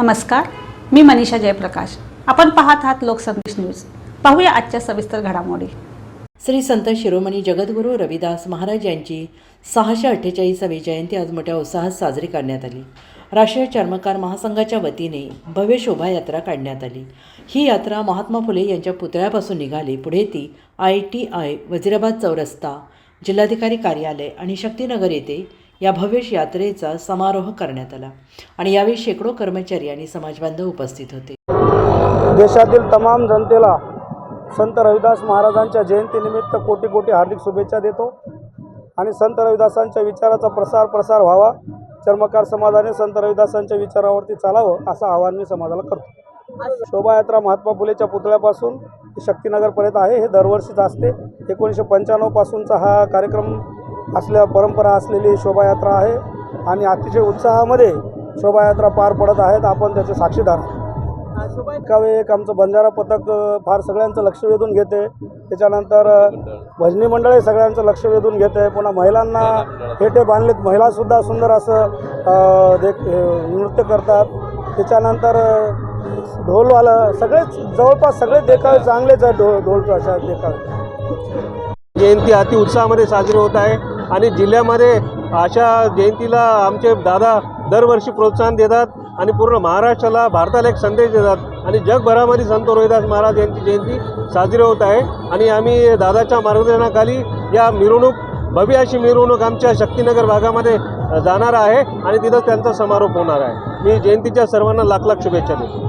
नमस्कार मी मनीषा जयप्रकाश. आपण पाहत आहात लोकसंदेश न्यूज. पाहूया आजच्या सविस्तर घडामोडी. श्री संत शिरोमणी जगद्गुरू रविदास महाराज यांची सहाशे अठ्ठेचाळीसावी जयंती आज मोठ्या उत्साहात साजरी करण्यात आली. राष्ट्रीय चर्मकार महासंघाच्या वतीने भव्य शोभायात्रा काढण्यात आली. ही यात्रा महात्मा फुले यांच्या पुतळ्यापासून निघाली. पुढे ती आय टी आय वजिराबाद चौरस्ता जिल्हाधिकारी कार्यालय आणि शक्तीनगर येथे या भव्य यात्रेचा समारोह करण्यात आला. आणि यावेळी शेकडो कर्मचारी आणि समाजबांधव उपस्थित होते. देशातील तमाम जनतेला संत रविदास महाराजांच्या जयंतीनिमित्त कोटी कोटी हार्दिक शुभेच्छा देतो. आणि संत रविदासांच्या विचाराचा प्रसार प्रसार व्हावा. चर्मकार समाजाने संत रविदासांच्या विचारावरती चालावं असं आवाहन मी समाजाला करतो. शोभायात्रा महात्मा फुलेच्या पुतळ्यापासून शक्तीनगरपर्यंत आहे हे दरवर्षीच असते. एकोणीसशे पंच्याण्णवपासूनचा हा कार्यक्रम असल्या परंपरा असलेली शोभायात्रा आहे आणि अतिशय उत्साहामध्ये शोभायात्रा पार पडत आहेत. आपण त्याचे साक्षीदार एकावे एक आमचं बंजारा पथक फार सगळ्यांचं लक्ष वेधून घेते. त्याच्यानंतर भजनी मंडळ हे सगळ्यांचं लक्ष वेधून घेते. पुन्हा महिलांना फेटे बांधलेत. महिलासुद्धा सुंदर असं देख नृत्य करतात. त्याच्यानंतर ढोलवालं सगळेच जवळपास सगळे देखावे चांगलेच आहेत ढोल ढोल अशा देखावे. जयंती अति उत्साहामध्ये साजरी होत आहे. आणि जिल्ह्यामध्ये अशा जयंतीला आमचे दादा दरवर्षी प्रोत्साहन देतात आणि पूर्ण महाराष्ट्राला भारताला एक संदेश देतात. आणि जगभरामध्ये संत रोहिदास महाराज यांची जयंती साजरी होत आहे. आणि आम्ही दादाच्या मार्गदर्शनाखाली या मिरवणूक भव्य अशी मिरवणूक आमच्या शक्तीनगर भागामध्ये जाणार आहे. आणि तिथं त्यांचा समारोप होणार आहे. मी जयंतीच्या सर्वांना लाख लाख शुभेच्छा देतो.